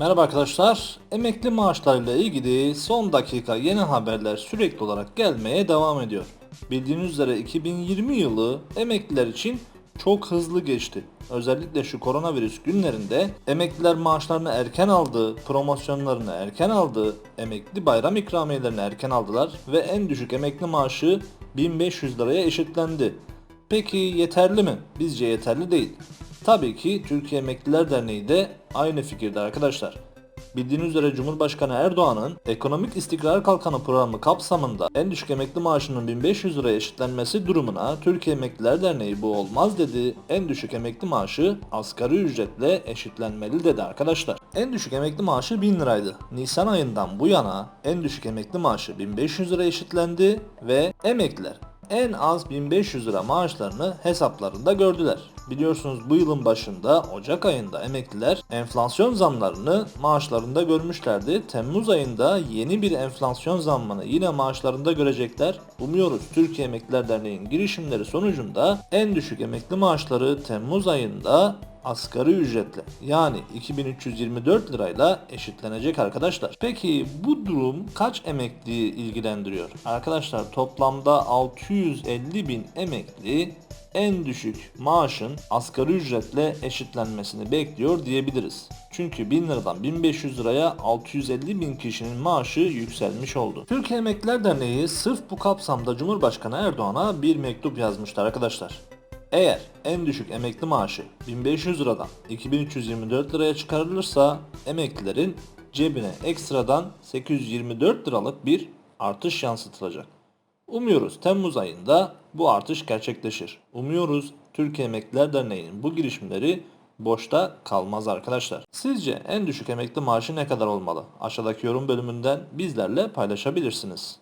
Merhaba arkadaşlar. Emekli maaşlarıyla ilgili son dakika yeni haberler sürekli olarak gelmeye devam ediyor. Bildiğiniz üzere 2020 yılı emekliler için çok hızlı geçti. Özellikle şu koronavirüs günlerinde emekliler maaşlarını erken aldı, promosyonlarını erken aldı, emekli bayram ikramiyelerini erken aldılar ve en düşük emekli maaşı 1500 liraya eşitlendi. Peki yeterli mi? Bizce yeterli değil. Tabii ki Türkiye Emekliler Derneği de aynı fikirde arkadaşlar. Bildiğiniz üzere Cumhurbaşkanı Erdoğan'ın Ekonomik İstikrar Kalkanı programı kapsamında en düşük emekli maaşının 1500 liraya eşitlenmesi durumuna Türkiye Emekliler Derneği bu olmaz dedi. En düşük emekli maaşı asgari ücretle eşitlenmeli dedi arkadaşlar. En düşük emekli maaşı 1000 liraydı. Nisan ayından bu yana en düşük emekli maaşı 1500 liraya eşitlendi ve emekliler en az 1500 lira maaşlarını hesaplarında gördüler. Biliyorsunuz bu yılın başında Ocak ayında emekliler enflasyon zamlarını maaşlarında görmüşlerdi. Temmuz ayında yeni bir enflasyon zammını yine maaşlarında görecekler. Umuyoruz Türkiye Emekliler Derneği'nin girişimleri sonucunda en düşük emekli maaşları Temmuz ayında asgari ücretle yani 2324 lirayla eşitlenecek arkadaşlar. Peki bu durum kaç emekliyi ilgilendiriyor? Arkadaşlar toplamda 650 bin emekli en düşük maaşın asgari ücretle eşitlenmesini bekliyor diyebiliriz. Çünkü 1000 liradan 1500 liraya 650 bin kişinin maaşı yükselmiş oldu. Türkiye Emekliler Derneği sırf bu kapsamda Cumhurbaşkanı Erdoğan'a bir mektup yazmıştı arkadaşlar. Eğer en düşük emekli maaşı 1500 liradan 2324 liraya çıkarılırsa emeklilerin cebine ekstradan 824 liralık bir artış yansıtılacak. Umuyoruz Temmuz ayında bu artış gerçekleşir. Umuyoruz Türkiye Emekliler Derneği'nin bu girişimleri boşta kalmaz arkadaşlar. Sizce en düşük emekli maaşı ne kadar olmalı? Aşağıdaki yorum bölümünden bizlerle paylaşabilirsiniz.